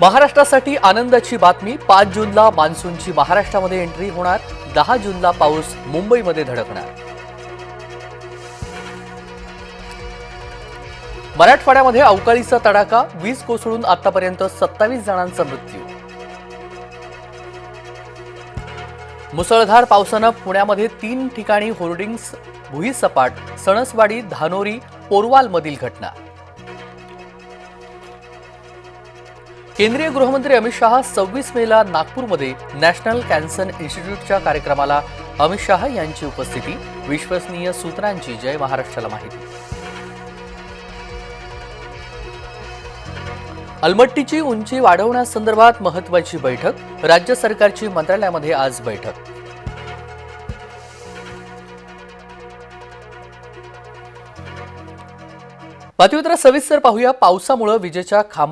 महाराष्ट्रासाठी आनंदाची बातमी पाच जूनला मान्सूनची महाराष्ट्रामध्ये एंट्री होणार दहा जूनला पाऊस मुंबईमध्ये धडकणार. मराठवाड्यामध्ये अवकाळीचा तडाखा वीज कोसळून आतापर्यंत सत्तावीस जणांचा मृत्यू. मुसळधार पावसानं पुण्यामध्ये तीन ठिकाणी होर्डिंग्स भुईसपाट सणसवाडी धानोरी पोरवालमधील घटना. केंद्रीय गृहमंत्री अमित शहा सव्वीस मेला नागपूरमध्ये नॅशनल कॅन्सर इन्स्टिट्यूटच्या कार्यक्रमाला. अमित शहा यांची उपस्थिती. विश्वसनीय सूत्रांची जय महाराष्ट्राला माहिती. अलमट्टीची उंची वाढवण्यासंदर्भात महत्वाची बैठक. राज्य सरकारची मंत्रालयामध्ये आज बैठक. बातमीपत्र सविस्तर पाहूया. पावसामुळे विजेच्या खांबा